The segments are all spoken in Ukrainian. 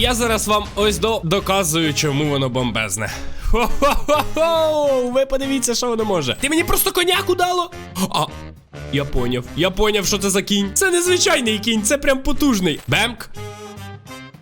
Я зараз вам ось до доказую, чому воно бомбезне. Хо-хо-хо-хо! Ви подивіться, що воно може. Ти мені просто коняку дало? А. Я поняв. Я поняв, що це за кінь. Це незвичайний кінь, це прям потужний. Бемк.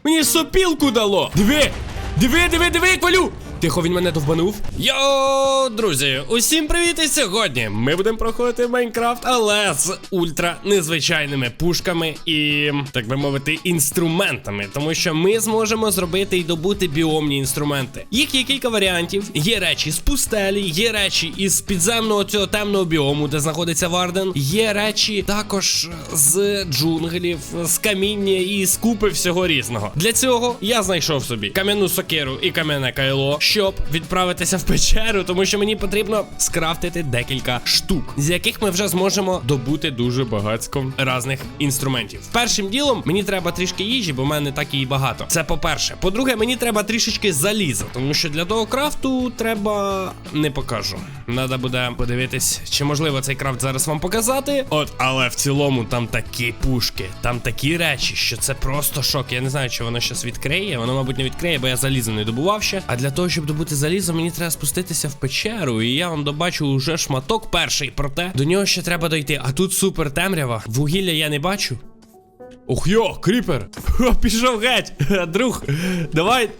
Мені сопілку дало. Диви! Диви, диви, диви, як валю! Тихо, він мене довбанув. Йо, друзі, усім привіт! І сьогодні ми будемо проходити Майнкрафт, але з ультра незвичайними пушками і, так би мовити, інструментами. Тому що ми зможемо зробити і добути біомні інструменти. Їх є кілька варіантів. Є речі з пустелі, є речі із підземного цього темного біому, де знаходиться Варден. Є речі також з джунглів, з каміння і з купи всього різного. Для цього я знайшов собі кам'яну сокиру і кам'яне кайло, щоб відправитися в печеру, тому що мені потрібно скрафтити декілька штук, з яких ми вже зможемо добути дуже багатько різних інструментів. Першим ділом мені треба трішки їжі, бо в мене так і багато. Це по-перше. По-друге, мені треба трішечки заліза, тому що для того крафту треба не покажу. Надо буде подивитись, чи можливо цей крафт зараз вам показати. От, але в цілому там такі пушки, там такі речі, що це просто шок. Я не знаю, чи воно щас відкриє. Воно, мабуть, не відкриє, бо я залізо не добував ще. А для того, щоб добути залізо, мені треба спуститися в печеру. І я вам добачу уже шматок перший. Проте до нього ще треба дойти. А тут супер темрява. Вугілля я не бачу. Ох йо, кріпер! Ха, пішов геть! Друг, давай.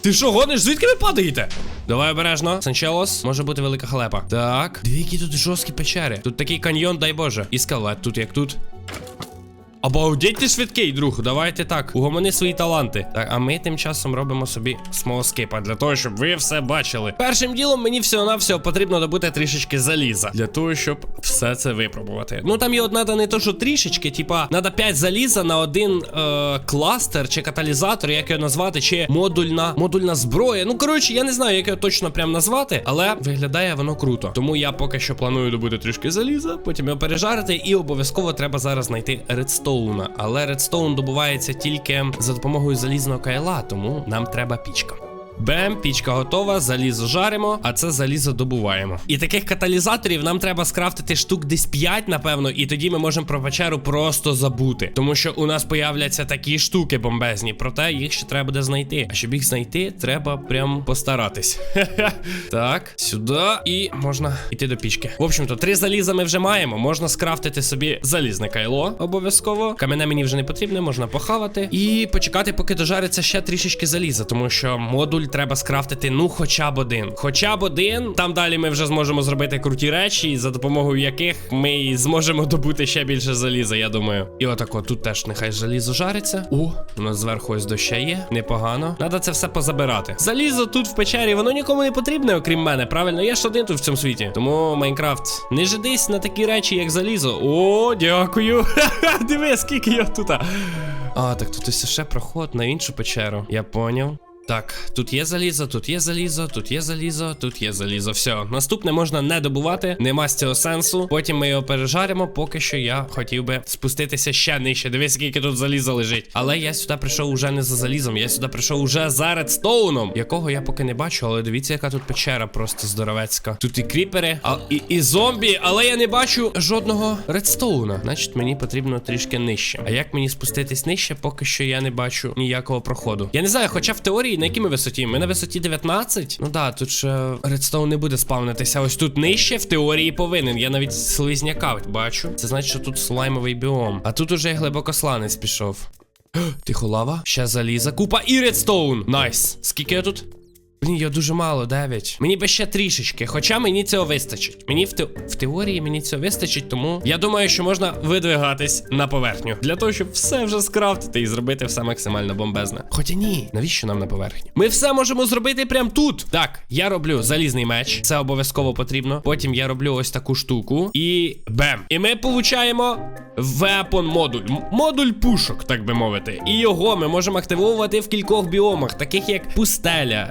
Ти що, гониш? Звідки ви падаєте? Давай обережно. Санчелос, може бути велика халепа. Так. Дві які тут жорсткі печери. Тут такий каньйон, дай Боже. І скелет тут як тут. Обалдеть ти швидкий, друг. Давайте так. Угомони свої таланти. Так, а ми тим часом робимо собі смолоскипа для того, щоб ви все бачили. Першим ділом мені всього-навсього потрібно добути трішечки заліза. Для того, щоб все це випробувати. Ну там одна та не то, що трішечки, типа, треба 5 заліза на один е, кластер чи каталізатор, як його назвати, чи модульна модульна зброя. Ну, коротше, я не знаю, як його точно прям назвати, але виглядає воно круто. Тому я поки що планую добути трішки заліза, потім його пережарити, і обов'язково треба зараз знайти редстоуна. Але редстоун добувається тільки за допомогою залізного кайла, тому нам треба пічка. Бем, пічка готова, залізо жаримо, а це залізо добуваємо. І таких каталізаторів нам треба скрафтити штук десь 5, напевно, і тоді ми можемо про печеру просто забути. Тому що у нас появляться такі штуки бомбезні, проте їх ще треба буде знайти. А щоб їх знайти, треба прям постаратись. Так, сюди і можна йти до пічки. В общем-то, три заліза ми вже маємо. Можна скрафтити собі залізне кайло, обов'язково. Камене мені вже не потрібне, можна похавати. І почекати, поки дожариться ще трішечки заліза, тому що модуль треба скрафтити, ну, хоча б один. Хоча б один. Там далі ми вже зможемо зробити круті речі, за допомогою яких ми зможемо добути ще більше заліза, я думаю. І отако, тут теж нехай залізо жариться. О, у нас зверху ось доща є. Непогано. Надо це все позабирати. Залізо тут в печері, воно нікому не потрібне, окрім мене. Правильно, я ж один тут в цьому світі. Тому Майнкрафт, не жидись на такі речі, як залізо. О, дякую. Диви, скільки я тут. А, так тут ось ще проход на іншу печеру. Я поняв. Так, тут є залізо, тут є залізо, тут є залізо, тут є залізо. Все, наступне можна не добувати, нема з цього сенсу. Потім ми його пережаримо. Поки що я хотів би спуститися ще нижче. Дивись, скільки тут заліза лежить. Але я сюди прийшов уже не за залізом, я сюди прийшов уже за редстоуном, якого я поки не бачу. Але дивіться, яка тут печера просто здоровецька. Тут і кріпери, а і, і зомбі, але я не бачу жодного редстоуна. Значить, мені потрібно трішки нижче. А як мені спуститись нижче, поки що я не бачу ніякого проходу. Я не знаю, хоча в теорії на якій ми висоті? Ми на висоті 19? Ну да, тут ще редстоун не буде спавнитися. Ось тут нижче в теорії повинен. Я навіть слизняка бачу. Це значить, що тут слаймовий біом. А тут уже глибокосланець пішов. Тихо лава, ще заліза. Купа і редстоун. Найс. Скільки я тут? Блін, я дуже мало, 9. Мені би ще трішечки, хоча мені цього вистачить. Мені в, те... в теорії мені цього вистачить, тому я думаю, що можна видвигатись на поверхню. Для того, щоб все вже скрафтити і зробити все максимально бомбезне. Хоча ні, навіщо нам на поверхні? Ми все можемо зробити прямо тут. Так, я роблю залізний меч, це обов'язково потрібно. Потім я роблю ось таку штуку. І бем. І ми получаємо вепон модуль. Модуль пушок, так би мовити. І його ми можемо активовувати в кількох біомах, таких як пустеля.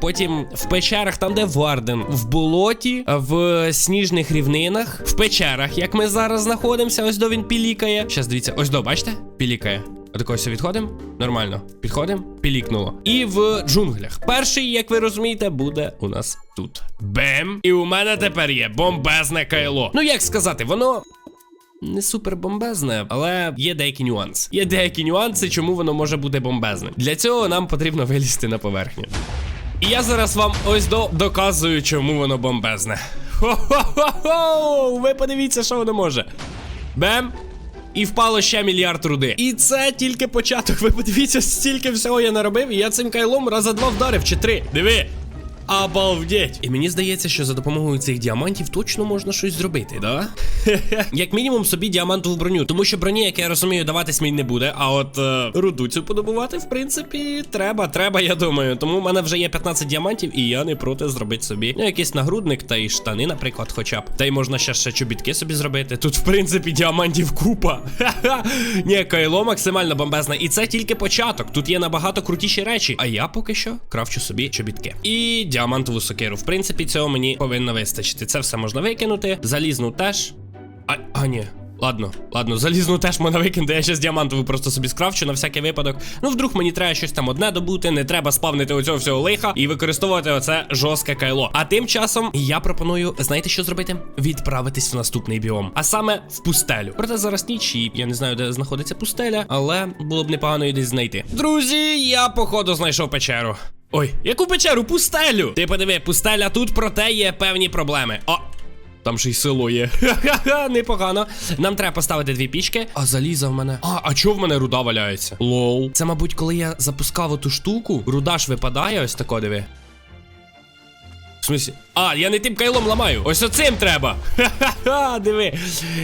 Потім в печерах, там, де Варден, в болоті, в сніжних рівнинах, в печерах, як ми зараз знаходимося, ось до він пілікає. Щас дивіться, ось до, бачите? Пілікає. Отаковось відходимо. Нормально. Підходимо, пілікнуло. І в джунглях. Перший, як ви розумієте, буде у нас тут. Бем. І у мене тепер є бомбезне кайло. Ну як сказати, воно не супер бомбезне, але є деякі нюанси. Є деякі нюанси, чому воно може бути бомбезним. Для цього нам потрібно вилізти на поверхню. І я зараз вам ось до доказую, чому воно бомбезне. Хо-хо-хо-хо! Ви подивіться, що воно може. Бем! І впало ще мільярд руди. І це тільки початок. Ви подивіться, стільки всього я наробив, і я цим кайлом раза два вдарив чи три. Диви. Обалдеть! І мені здається, що за допомогою цих діамантів точно можна щось зробити, да? Як мінімум собі діамантову броню. Тому що броні, як я розумію, даватись мені не буде. А от е, руду цю подобувати, в принципі, треба, треба, я думаю. Тому в мене вже є 15 діамантів, і я не проти зробити собі. Ну, якийсь нагрудник та й штани, наприклад, хоча б. Та й можна ще ще чобітки собі зробити. Тут, в принципі, діамантів купа. Ха-ха. Ні, кайло максимально бомбезне. І це тільки початок. Тут є набагато крутіші речі. А я поки що кравчу собі чобітки. І діамантову сокиру. В принципі, цього мені повинно вистачити. Це все можна викинути. Залізну теж. А, а ні. Ладно, ладно, залізну теж можна викинути. Я ще з діамантову просто собі скрафчу на всякий випадок. Ну, вдруг мені треба щось там одне добути, не треба спавнити оцього всього лиха і використовувати оце жорстке кайло. А тим часом я пропоную, знаєте, що зробити? Відправитись в наступний біом. А саме в пустелю. Проте зараз ніч, і я не знаю, де знаходиться пустеля, але було б непогано її десь знайти. Друзі, я походу знайшов печеру. Ой, яку печеру? Пустелю! Ти подиви, пустеля тут, проте є певні проблеми. О, там ще й село є. Ха-ха-ха, непогано. Нам треба поставити дві пічки. А заліза в мене. А, а чого в мене руда валяється? Лол. Це, мабуть, коли я запускав оту штуку, руда ж випадає, ось тако диви. В смысле? А, я не тим кайлом ламаю. Ось оцим треба. Ха-ха-ха, диви.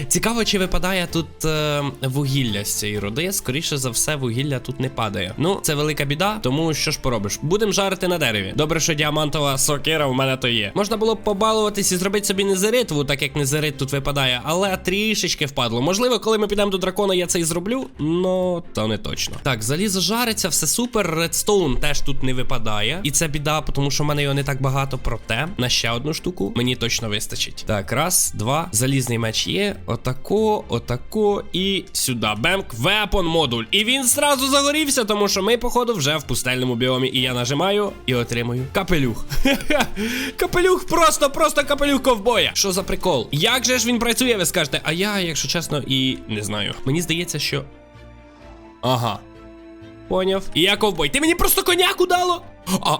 Цікаво, чи випадає тут е, вугілля з цієї руди. Скоріше за все, вугілля тут не падає. Ну, це велика біда, тому що ж поробиш. Будемо жарити на дереві. Добре, що діамантова сокира в мене то є. Можна було б побалуватись і зробити собі незеритву, так як незерит тут випадає, але трішечки впадло. Можливо, коли ми підемо до дракона, я це і зроблю, но то не точно. Так, залізо жариться, все супер. Редстоун теж тут не випадає. І це біда, тому що в мене його не так багато. Проте ще одну штуку мені точно вистачить. Так, раз, два. Залізний меч є. Отако, отако і сюди. Бемк, вепон модуль. І він зразу загорівся, тому що ми, походу, вже в пустельному біомі. І я нажимаю і отримую капелюх. капелюх, просто, просто капелюх ковбоя. Що за прикол? Як же ж він працює, ви скажете? А я, якщо чесно, і не знаю. Мені здається, що. Ага. Поняв. І я ковбой. Ти мені просто коняку дало? А.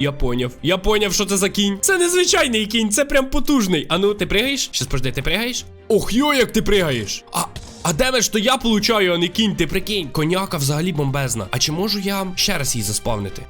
Я поняв. Я поняв, що це за кінь. Це незвичайний кінь, це прям потужний. А ну, ти пригаєш? Щас пожди, ти пригаєш? Ох, йо, як ти пригаєш. А. А демедж то я получаю, а не кінь, ти прикинь. Коняка взагалі бомбезна. А чи можу я ще раз її заспавнити?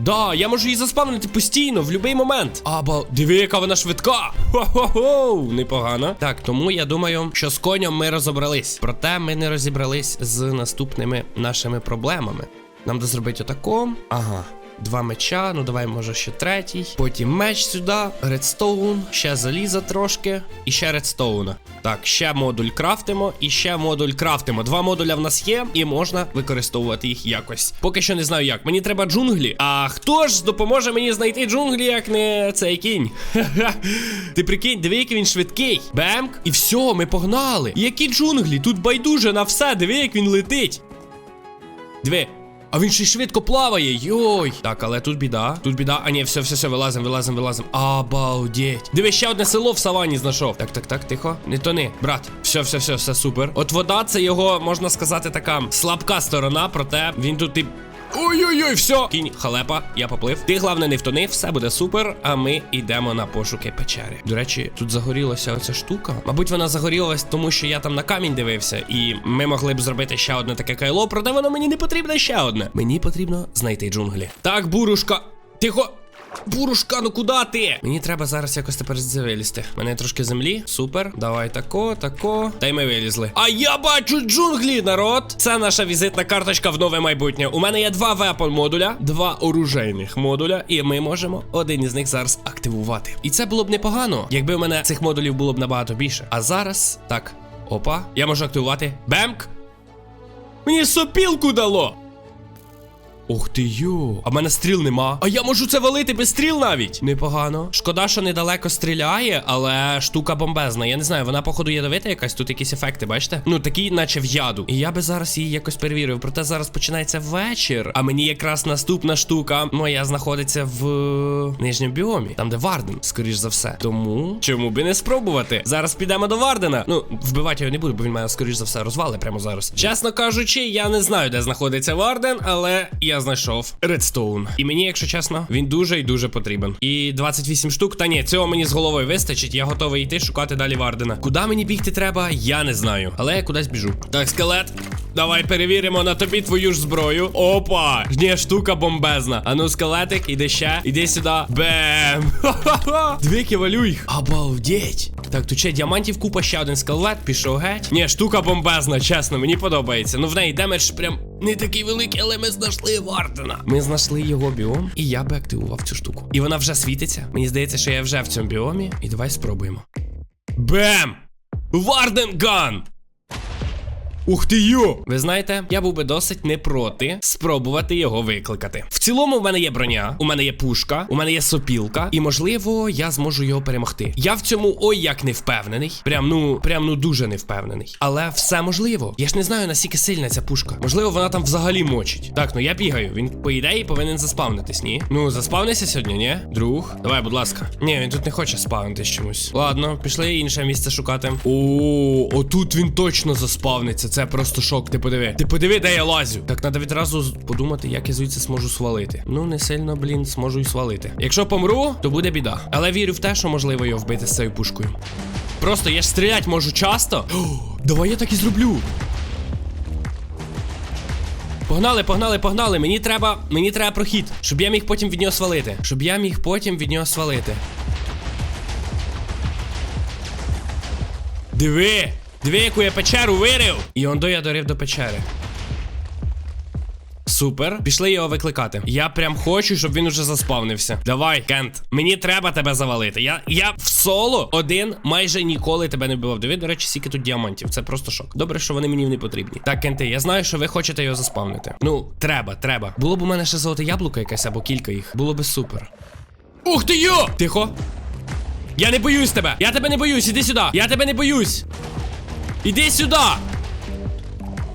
Да, я можу її заспавнити постійно, в будь-який момент. Аба, диви, яка вона швидка. Хо-хо-хо, непогано. Так, тому я думаю, що з конем ми розібрались. Проте ми не розібрались з наступними нашими проблемами. Нам треба зробити отако. Ага. Два меча, ну давай, може, ще третій. Потім меч сюди, редстоун, ще заліза трошки, і ще редстоуна. Так, ще модуль крафтимо, і ще модуль крафтимо. Два модуля в нас є, і можна використовувати їх якось. Поки що не знаю як. Мені треба джунглі. А хто ж допоможе мені знайти джунглі, як не цей кінь? Ти прикинь, диви, який він швидкий. Бемк, і все, ми погнали. Які джунглі? Тут байдуже на все, диви, як він летить. Диви. А він ще й швидко плаває. Йой. Так, але тут біда. Тут біда. А ні, все, все, все, вилазим, вилазим, вилазимо. Обалдеть. Диви, ще одне село в савані знайшов. Так, так, так, тихо. Не тони, брат. Все, все, все, все супер. От вода, це його, можна сказати, така слабка сторона, проте він тут і. Ой-ой-ой, все. Кінь, халепа, я поплив. Ти, головне, не втони, все буде супер. А ми йдемо на пошуки печери. До речі, тут загорілася оця штука. Мабуть, вона загорілась, тому що я там на камінь дивився, і ми могли б зробити ще одне таке кайло, проте воно мені не потрібно ще одне. Мені потрібно знайти джунглі. Так, бурушка. Тихо. Бурушка, ну куди ти? Мені треба зараз якось тепер вилізти. Мене трошки землі. Супер. Давай тако, тако. Та й ми вилізли. А я бачу джунглі, народ. Це наша візитна карточка в нове майбутнє. У мене є два вепон модуля, два оружейних модуля, і ми можемо один із них зараз активувати. І це було б непогано, якби у мене цих модулів було б набагато більше. А зараз так. Опа, я можу активувати. Бемк. Мені сопілку дало. Ух ти йо. А в мене стріл нема. А я можу це валити без стріл навіть. Непогано. Шкода, що недалеко стріляє, але штука бомбезна. Я не знаю, вона, походу, ядовита якась, тут якісь ефекти, бачите? Ну, такі, наче в яду. І я би зараз її якось перевірив. Проте зараз починається вечір. А мені якраз наступна штука моя знаходиться в нижньому біомі, там де Варден, скоріш за все. Тому чому би не спробувати? Зараз підемо до Вардена. Ну, вбивати його не буду, бо він мене скоріш за все розвали прямо зараз. Чесно кажучи, я не знаю, де знаходиться Варден, але я знайшов Редстоун. І мені, якщо чесно, він дуже і дуже потрібен. І 28 штук. Та ні, цього мені з головою вистачить. Я готовий йти шукати далі Вардена. Куди мені бігти треба, я не знаю. Але я кудись біжу. Так, скелет. Давай перевіримо на тобі твою ж зброю. Опа! Ні, штука бомбезна. Ану, скелетик, іди ще, іди сюди. Бем! Ха-ха-ха! Дві валю їх. Обалдеть. Так, тут ще діамантів купа, ще один скелет, пішов геть. Ні, штука бомбезна, чесно, мені подобається. Ну в неї демедж прям не такий великий, але ми знайшли Вардена. Ми знайшли його біом, і я би активував цю штуку. І вона вже світиться. Мені здається, що я вже в цьому біомі. І давай спробуємо. Бем! Варден Ган! Ух ти йо! Ви знаєте, я був би досить не проти спробувати його викликати. В цілому, в мене є броня, у мене є пушка, у мене є сопілка, і можливо, я зможу його перемогти. Я в цьому ой як не впевнений. Прям ну, прям ну дуже не впевнений. Але все можливо. Я ж не знаю, наскільки сильна ця пушка. Можливо, вона там взагалі мочить. Так, ну я бігаю. Він, по ідеї, повинен заспавнитись, ні? Ну, заспавнися сьогодні, ні? Друг, давай, будь ласка. Ні, він тут не хоче спавнитись чомусь. Ладно, пішли інше місце шукати. О, отут він точно заспавниться. Це просто шок. Ти подиви. Ти подиви, де я лазю. Так, треба відразу подумати, як я звідси зможу свалити. Ну, не сильно, блін, зможу й свалити. Якщо помру, то буде біда. Але вірю в те, що можливо його вбити з цією пушкою. Просто я ж стріляти можу часто. О, давай я так і зроблю. Погнали, погнали, погнали. Мені треба. Мені треба прохід, щоб я міг потім від нього свалити. Щоб я міг потім від нього свалити. Диви! Диви, яку я печеру вирив! І он до я дорив до печери. Супер. Пішли його викликати. Я прям хочу, щоб він уже заспавнився. Давай, Кент, мені треба тебе завалити. Я я в соло один майже ніколи тебе не вбивав. Диви, до речі, скільки тут діамантів. Це просто шок. Добре, що вони мені не потрібні. Так, Кенти, я знаю, що ви хочете його заспавнити. Ну, треба, треба. Було б у мене ще золоте яблуко якесь або кілька їх. Було би супер. Ух ти йо! Тихо. Я не боюсь тебе! Я тебе не боюсь, іди сюди! Я тебе не боюсь! Іди сюди!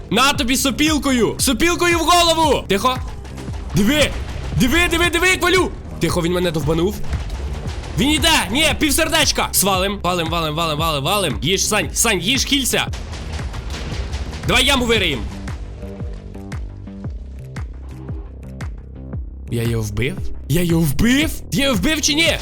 На тобі сопілкою! Сопілкою в голову! Тихо! Диви! Диви, диви, диви, як валю! Тихо, він мене довбанув. Він іде! Ні, півсердечка! Свалим, валим, валим, валим, валим, валим. Їж, Сань, Сань, їж кільця! Давай яму вириєм! Я його вбив? Я його вбив? Я його вбив чи ні?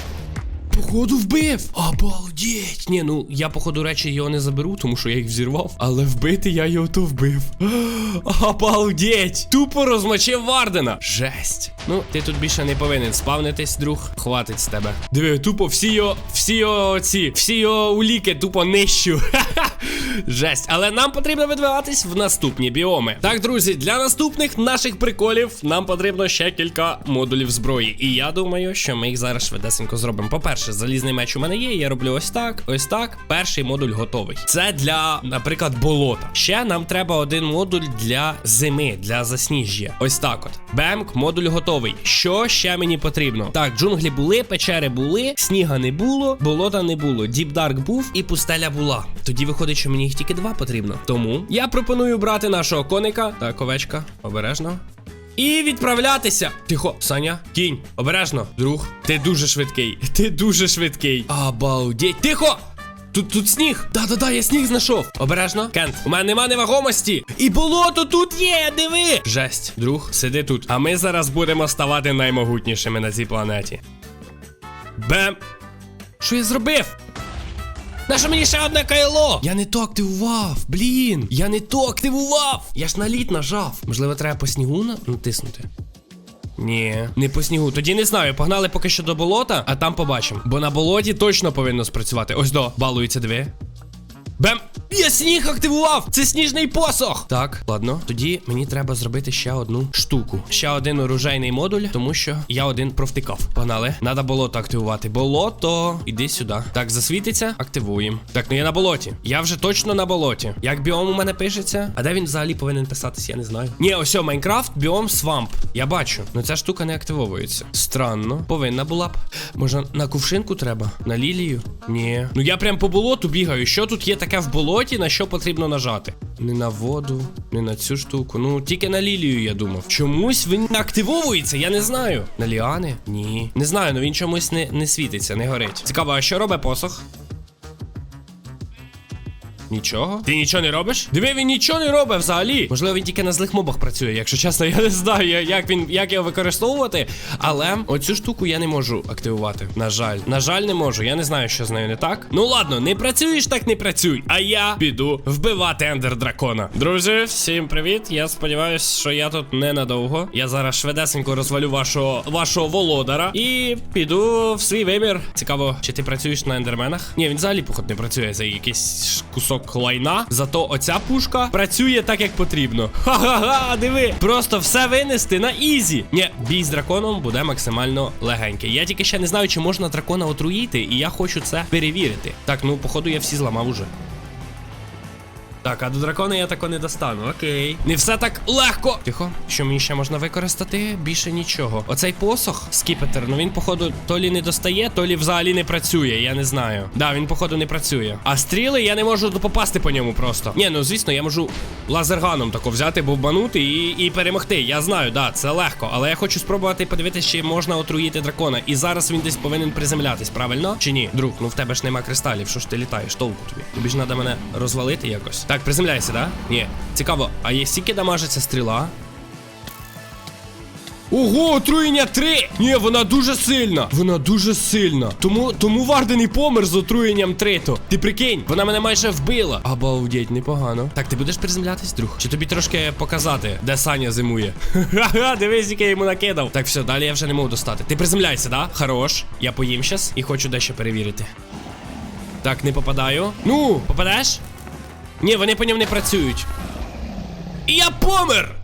Походу вбив. Обалдеть. Ні, ну я, походу, речі його не заберу, тому що я їх взірвав. Але вбити я його то вбив. Обалдеть. Тупо розмочив Вардена. Жесть. Ну, ти тут більше не повинен спавнитись, друг. Хватить з тебе. Диви, тупо всі його, всі його ці, всі його уліки тупо нищу. Жесть. Але нам потрібно видвигатись в наступні біоми. Так, друзі, для наступних наших приколів нам потрібно ще кілька модулів зброї. І я думаю, що ми їх зараз швидесенько зробимо. По-перше, залізний меч у мене є. Я роблю ось так, ось так. Перший модуль готовий. Це для, наприклад, болота. Ще нам треба один модуль для зими, для засніжжя. Ось так от. Бемк, модуль готовий. Що ще мені потрібно? Так, джунглі були, печери були, сніга не було, болота не було. Діпдарк був і пустеля була. Тоді виходить, що мені їх тільки два потрібно. Тому я пропоную брати нашого коника. Так, овечка, обережно. І відправлятися. Тихо, Саня, кінь, обережно, друг. Ти дуже швидкий. Ти дуже швидкий. Обалдеть. Тихо! Тут тут сніг. Да-да-да, я сніг знайшов. Обережно. Кент, у мене нема невагомості. І болото тут є, диви. Жесть, друг, сиди тут. А ми зараз будемо ставати наймогутнішими на цій планеті. Бем. Що я зробив? Нащо мені ще одне кайло? Я не то активував, блін. Я не то активував. Я ж на лід нажав. Можливо, треба по снігу натиснути. Ні, не по снігу. Тоді не знаю. Погнали поки що до болота, а там побачимо. Бо на болоті точно повинно спрацювати. Ось до, балується дві. Бем! Я сніг активував! Це сніжний посох! Так, ладно. Тоді мені треба зробити ще одну штуку. Ще один оружейний модуль, тому що я один провтикав. Погнали. Надо болото активувати. Болото, іди сюди. Так, засвітиться, активуємо. Так, ну я на болоті. Я вже точно на болоті. Як біом у мене пишеться? А де він взагалі повинен писатись, я не знаю. Ні, ось Майнкрафт, біом свамп. Я бачу. Ну ця штука не активовується. Странно. Повинна була б. Може, на кувшинку треба? На лілію? Ні. Ну я прям по болоту бігаю. Що тут є таке в болоті, на що потрібно нажати? Не на воду, не на цю штуку. Ну, тільки на лілію, я думав. Чомусь він не активовується, я не знаю. На ліани? Ні. Не знаю, але він чомусь не, не світиться, не горить. Цікаво, а що робить посох? Нічого? Ти нічого не робиш? Диви, він нічого не робить взагалі. Можливо, він тільки на злих мобах працює. Якщо чесно, я не знаю, як він як його використовувати. Але оцю штуку я не можу активувати. На жаль, на жаль, не можу. Я не знаю, що з нею не так. Ну ладно, не працюєш, так не працюй. А я піду вбивати ендер дракона. Друзі, всім привіт. Я сподіваюся, що я тут ненадовго. Я зараз швидесенько розвалю вашого вашого володара і піду в свій вимір. Цікаво, чи ти працюєш на ендерменах? Ні, він взагалі походу не працює за якийсь кусок лайна. Зато оця пушка працює так, як потрібно. Ха-ха-ха, диви! Просто все винести на ізі. Ні, бій з драконом буде максимально легенький. Я тільки ще не знаю, чи можна дракона отруїти, і я хочу це перевірити. Так, ну походу я всі зламав уже. Так, а до дракона я тако не достану. Окей. Не все так легко. Тихо, що мені ще можна використати? Більше нічого. Оцей посох, скіпетр, ну він, походу, то лі не достає, то лі взагалі не працює. Я не знаю. Да, він, походу, не працює. А стріли я не можу попасти по ньому просто. Ні, ну звісно, я можу лазерганом тако взяти, бовбанути і, і перемогти. Я знаю, да, це легко. Але я хочу спробувати подивитися, чи можна отруїти дракона. І зараз він десь повинен приземлятись, правильно? Чи ні? Друг, ну в тебе ж нема кристалів. Що ж ти літаєш? Толку тобі. Тобі ж треба мене розвалити якось. Так, приземляйся, да? Ні. Цікаво, а є стільки дамажиться стріла? Ого, отруєння 3! Ні, вона дуже сильна. Вона дуже сильна. Тому тому Варден і помер з отруєнням 3 то. Ти прикинь, вона мене майже вбила. Обалдеть, непогано. Так, ти будеш приземлятись, друг? Чи тобі трошки показати, де Саня зимує? Ха-ха, дивись, який я йому накидав. Так, все, далі я вже не можу достати. Ти приземляйся, да? Хорош. Я поїм щас і хочу дещо перевірити. Так, не попадаю. Ну, попадеш? Ні, вони по ньому не працюють. І я помер!